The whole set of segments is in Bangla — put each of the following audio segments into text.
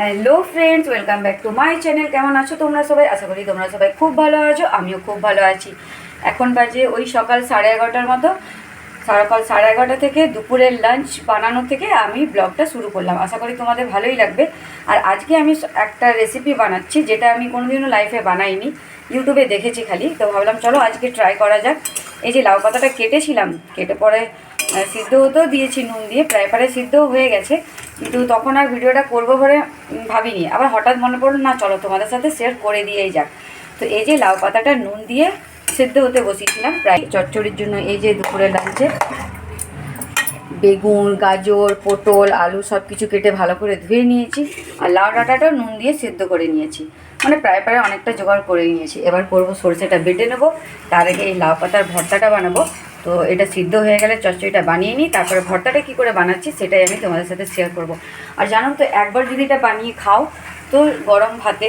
Hello friends welcome back to my channel কেমন আছো তোমরা সবাই? আশা করি তোমরা সবাই খুব ভালো আছো, আমিও খুব ভালো আছি। এখন বাজে ওই সকাল সাড়ে এগারোটার মতো। সকাল সাড়ে এগারোটা থেকে দুপুরের লাঞ্চ বানানো থেকে আমি ব্লগটা শুরু করলাম। আশা করি তোমাদের ভালোই লাগবে। আর আজকে আমি একটা রেসিপি বানাচ্ছি, যেটা আমি কোনোদিনও লাইফে বানাইনি। ইউটিউবে দেখেছি খালি, তো ভাবলাম চলো আজকে ট্রাই করা যাক। এই যে লাউ পাতাটা কেটেছিলাম, কেটে পরে সিদ্ধ হতেও দিয়েছি নুন দিয়ে, প্রায় প্রায় সিদ্ধও হয়ে গেছে। কিন্তু তখন আর ভিডিওটা করব বলে ভাবিনি। আবার হঠাৎ মনে পড়ল, না, চলো তোমাদের সাথে শেয়ার করে দিয়েই যাক। তো এই যে লাউ পাতাটা নুন দিয়ে সেদ্ধ হতে বসিয়েছিলাম প্রায় চচ্চড়ির জন্য। এই যে দুপুরে লাঞ্চে বেগুন, গাজর, পটল, আলু সব কিছু কেটে ভালো করে ধুয়ে নিয়েছি। আর লাউ ডাঁটাটাও নুন দিয়ে সেদ্ধ করে নিয়েছি। মানে প্রায় প্রায় অনেকটা জোগাড় করে নিয়েছি। এবার করব সরষেটা বেটে নেব, তার আগে এই লাউ পাতার ভর্তাটা বানাবো। তো এটা সিদ্ধ হয়ে গেলে চচ্চড়িটা বানিয়ে নিই, তারপরে ভর্তাটা কী করে বানাচ্ছি সেটাই আমি তোমাদের সাথে শেয়ার করব। আর জানো তো, একবার যদি এটা বানিয়ে খাও, তো গরম ভাতে,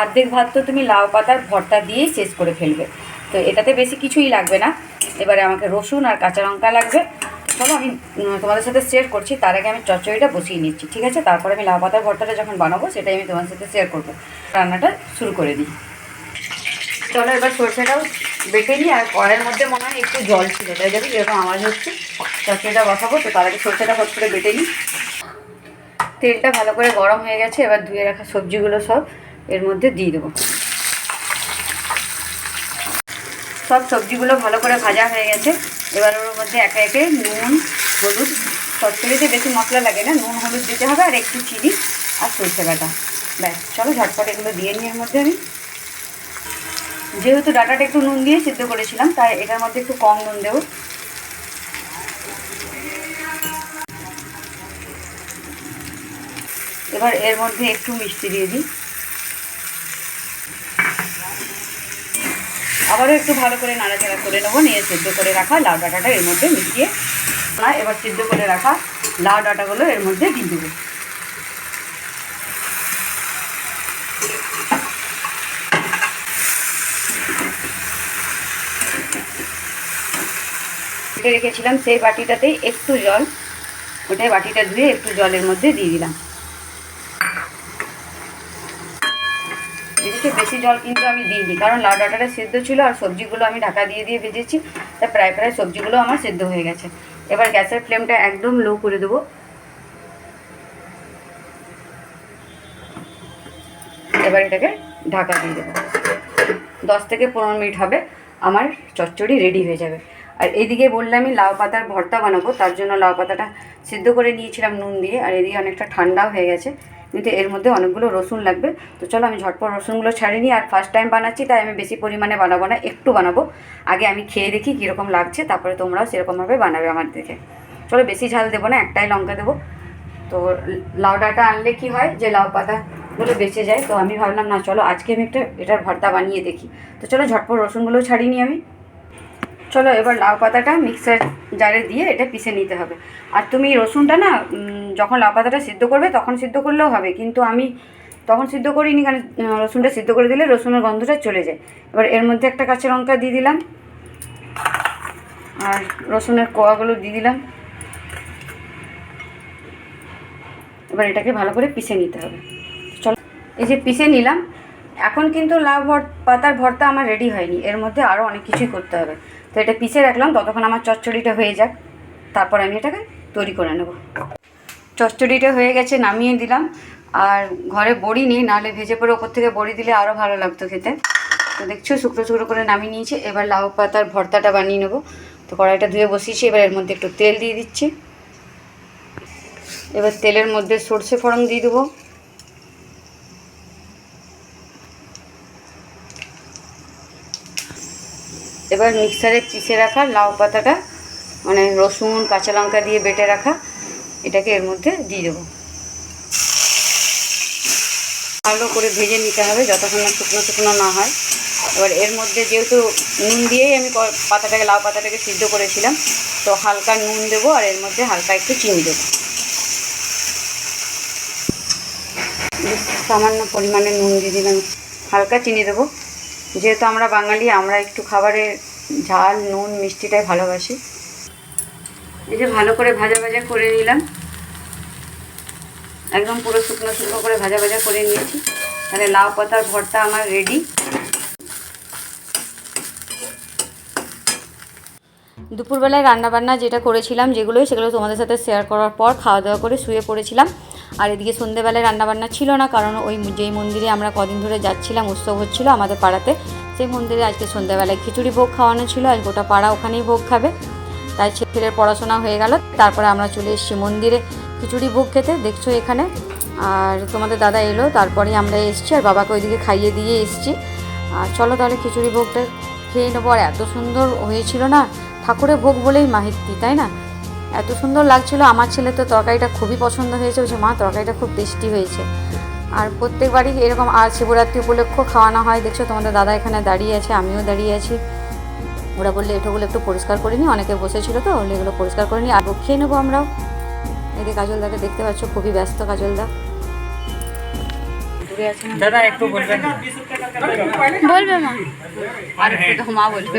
অর্ধেক ভাত তো তুমি লাউ পাতার ভর্তা দিয়েই শেষ করে ফেলবে। তো এটাতে বেশি কিছুই লাগবে না। এবারে আমাকে রসুন আর কাঁচা লঙ্কা লাগবে। চলো, আমি তোমাদের সাথে শেয়ার করছি, তার আগে আমি চচ্চড়িটা বসিয়ে নিচ্ছি, ঠিক আছে? তারপরে আমি লাউ পাতার ভর্তাটা যখন বানাবো, সেটাই আমি তোমাদের সাথে শেয়ার করব। রান্নাটা শুরু করে দিই। চলো, এবার সরষেটাও বেটে নিই, আর কড়াইয়ের মধ্যে মনে হয় একটু জল ছিল, তাই যাবি যেরকম আওয়াজ হচ্ছে। চচ্চড়িটা বসাবো, তো তার আগে সরষেটা ফট করে বেটে নিই। তেলটা ভালো করে গরম হয়ে গেছে, এবার ধুয়ে রাখা সবজিগুলো সব এর মধ্যে দিয়ে দেবো। সব সবজিগুলো ভালো করে ভাজা হয়ে গেছে। এবার ওর মধ্যে একে একে নুন, হলুদ চচ্চড়িতে বেশি মশলা লাগে না, নুন, হলুদ দিতে হবে আর একটু চিনি আর সরষে বাটা। ব্যাস, চলো ঝটপট এগুলো দিয়ে নিই এর মধ্যে আমি। যেহেতু ডাটাটা একটু নুন দিয়ে সিদ্ধ করেছিলাম, তাই এটার মধ্যে একটু কম নুন দেবো। এবার এর মধ্যে একটু মিষ্টি দিয়ে দিই। আবারও একটু ভালো করে নাড়াচাড়া করে নেব, নিয়ে সিদ্ধ করে রাখা লাউ ডাঁটাটা এর মধ্যে মিশিয়ে না, এবার সিদ্ধ করে রাখা লাউ ডাঁটাগুলো এর মধ্যে দিয়ে দেবো। রেখেছিলাম সেই বাটিটাতেই একটু জল, ওটাই বাটিটা ধুয়ে একটু জলের মধ্যে দিয়ে দিলাম। এদিকে বেশি জল কিন্তু আমি দিইনি। কারণ লাউ ডাঁটাটা সেদ্ধ ছিল আর সবজিগুলো আমি ঢাকা দিয়ে দিয়ে ভেজেছি, তা প্রায় প্রায় সবজিগুলো আমার সেদ্ধ হয়ে গেছে। এবার গ্যাসের ফ্লেমটা একদম লো করে দেবো। এবার এটাকে ঢাকা দিয়ে দেবো। দশ থেকে পনেরো মিনিট হবে, আমার চচ্চড়ি রেডি হয়ে যাবে। আর এদিকে বললাম আমি লাউ পাতার ভর্তা বানাবো, তার জন্য লাউ পাতাটা সিদ্ধ করে নিয়েছিলাম নুন দিয়ে, আর এদিকে অনেকটা ঠান্ডাও হয়ে গেছে। কিন্তু এর মধ্যে অনেকগুলো রসুন লাগবে। তো চলো আমি ঝটপট রসুনগুলো ছাড়িয়ে নিই। আর ফার্স্ট টাইম বানাচ্ছি, তাই আমি বেশি পরিমাণে বানাবো না, একটু বানাবো। আগে আমি খেয়ে দেখি কীরকম লাগছে, তারপরে তোমরাও সেরকমভাবে বানাবে আমার দেখে। চলো বেশি ঝাল দেবো না, একটাই লঙ্কা দেবো। তো লাউ ডাঁটা আনলে কি হয়, যে লাউ পাতাগুলো বেঁচে যায়, তো আমি ভাবলাম, না চলো আজকে আমি একটা, এটার ভর্তা বানিয়ে দেখি। তো চলো ঝটপট রসুনগুলো ছাড়িয়ে নিই আমি। চলো এবার লাউ পাতাটা মিক্সার জারে দিয়ে এটা পিষে নিতে হবে। আর তুমি রসুনটা না যখন লাউ পাতাটা সিদ্ধ করবে তখন সিদ্ধ করলেও হবে। কিন্তু আমি তখন সিদ্ধ করিনি, কারণ রসুনটা সিদ্ধ করে দিলে রসুনের গন্ধটা চলে যায়। এবার এর মধ্যে একটা কাঁচা লঙ্কা দিয়ে দিলাম। আর রসুনের কোয়াগুলো দিয়ে দিলাম। এবার এটাকে ভালো করে পিষে নিতে হবে। চলো, এই যে পিষে নিলাম, এখন কিন্তু লাউ ভর, পাতার ভর্তা আমার রেডি হয়নি। এর মধ্যে আরও অনেক কিছুই করতে হবে। তো এটা পিছিয়ে রাখলাম, ততক্ষণ আমার চচ্চড়িটা হয়ে যাক। তারপর আমি এটাকে তৈরি করে নেব। চচ্চড়িটা হয়ে গেছে, নামিয়ে দিলাম। আর ঘরে বড়ি নেই, নাহলে ভেজে পরে ওপর থেকে বড়ি দিলে আরও ভালো লাগতো খেতে। তো দেখছ, শুকনো শুকনো করে নামিয়ে নিয়েছি। এবার লাউ পাতার ভর্তাটা বানিয়ে নেব। তো কড়াইটা ধুয়ে বসিয়েছি, এবার এর মধ্যে একটু তেল দিয়ে দিচ্ছি। এবার তেলের মধ্যে সর্ষে ফোড়ন দিয়ে দেবো। এবার মিক্সারে পিষে রাখা লাউ পাতাটা মানে রসুন, কাঁচা লঙ্কা দিয়ে বেটে রাখা, এটাকে এর মধ্যে দিয়ে দেবো। ভালো করে ভেজে নিতে হবে যতক্ষণ না শুকনো শুকনো না হয়। এবার এর মধ্যে যেহেতু নুন দিয়েই আমি পাতাটাকে, লাউ পাতাটাকে সিদ্ধ করেছিলাম, তো হালকা নুন দেবো আর এর মধ্যে হালকা একটু চিনি দেবো। সামান্য পরিমাণে নুন দিয়ে দিলাম। হালকা চিনি দেবো। যেহেতু আমরা বাঙালি, আমরা একটু খাবারে ঝাল, নুন, মিষ্টিটাই ভালোবাসি। এই যে ভালো করে ভাজা ভাজা করে নিলাম। একদম পুরো শুকনো শুকনো করে ভাজা ভাজা করে নিয়েছি। তাহলে লাউ পাতার ভর্তা আমার রেডি দুপুরবেলায় রান্নাবান্না যেটা করেছিলাম, যেগুলোই, সেগুলো তোমাদের সাথে শেয়ার করার পর খাওয়া দাওয়া করে শুয়ে পড়েছিলাম। আর এদিকে সন্ধেবেলায় রান্নাবান্না ছিল না, কারণ ওই যেই মন্দিরে আমরা কদিন ধরে যাচ্ছিলাম, উৎসব হচ্ছিল আমাদের পাড়াতে, সেই মন্দিরে আজকে সন্ধেবেলায় খিচুড়ি ভোগ খাওয়ানো ছিল আজ গোটা পাড়া ওখানেই ভোগ খাবে। তাই ছেলের পড়াশোনা হয়ে গেল, তারপরে আমরা চলে এসেছি মন্দিরে খিচুড়ি ভোগ খেতে, দেখছ এখানে। আর তোমাদের দাদা এলো, তারপরেই আমরা এসেছি, আর বাবাকে ওইদিকে খাইয়ে দিয়ে এসেছি। আর চলো তাহলে খিচুড়ি ভোগটা খেয়ে নেব। আর এত সুন্দর হয়েছিল না ঠাকুরের ভোগ বলেই মাহিত্তি তাই না? এত সুন্দর লাগছিল আমার ছেলে তো তরকারিটা খুবই পছন্দ হয়েছে বলছে মা তরকারিটা খুব টেস্টি হয়েছে। আর প্রত্যেকবারই এরকম আর শিবরাত্রি উপলক্ষ খাওয়ানো হয় দেখছ তোমাদের দাদা এখানে দাঁড়িয়ে আছে আমিও দাঁড়িয়ে আছি। ওরা বললে এটোগুলো একটু পরিষ্কার করে নিই অনেকে বসেছিল তো বললে এগুলো পরিষ্কার করে নিই আর খেয়ে নেব আমরাও। এদিকে কাজলদাকে দেখতে পাচ্ছ খুবই ব্যস্ত কাজলদা? দাদা একটু বলবেন। বলবে মা। আর একটু মা বলবে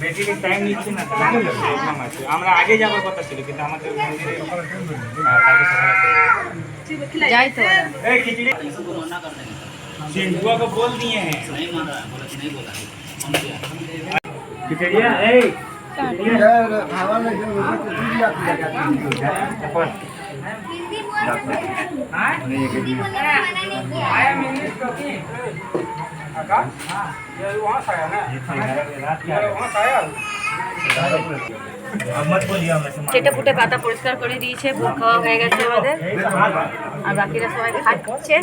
বেশি দিন টাইম নিচ্ছি না তাহলে এরকম আছে। আমরা আগে যাওয়ার কথা ছিল কিন্তু আমাদের মন্দিরে হ্যাঁ, কালকে সকালে যাই তো ए खिचड़ी सिंधुआ को बोल दिए हैं खिचड़िया ए मत बोलिए हमें से চেটে ফুটে পাতা পরিষ্কার করে দিয়েছে ভোগ খাওয়া হয়ে গেছে আমাদের আর বাকিরা সবাই খাচ্ছে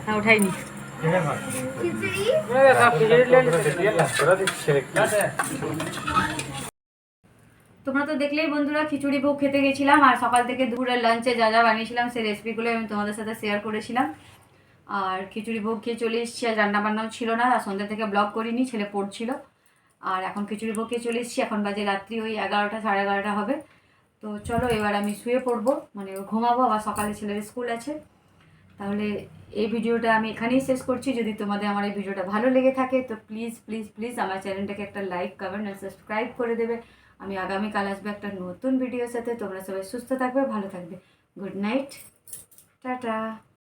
হ্যাঁ উঠাইনি তোমরা তো দেখলেই বন্ধুরা খিচুড়ি ভোগ খেতে গেছিলাম আর সকাল থেকে দুপুরের লাঞ্চে যা যা বানিয়েছিলাম সেই রেসিপিগুলো আমি তোমাদের সাথে শেয়ার করেছিলাম আর খিচুড়ি ভোগ খেয়ে চলে এসেছি, আর রান্নাবান্নাও ছিল না, আর সন্ধ্যা থেকে ব্লগ করিনি, ছেলে পড়ছিল। আর এখন খিচুড়ি ভোগ খেয়ে চলে এসেছি, এখন বাজে রাত্রি ওই এগারোটা, সাড়ে এগারোটা হবে। তো চলো এবার আমি শুয়ে পড়ব মানে ঘুমাবো, আবার সকালে ছেলের স্কুল আছে। তাহলে এই ভিডিওটা আমি এখানেই শেষ করছি। যদি তোমাদের আমার এই ভিডিওটা ভালো লেগে থাকে, তো প্লিজ প্লিজ প্লিজ আমার চ্যানেলটাকে একটা লাইক কমেন্ট আর সাবস্ক্রাইব করে দেবে। আমি আগামীকাল আসব একটা নতুন ভিডিওর সাথে। তোমরা সবাই সুস্থ থাকবে, ভালো থাকবে। Good night tata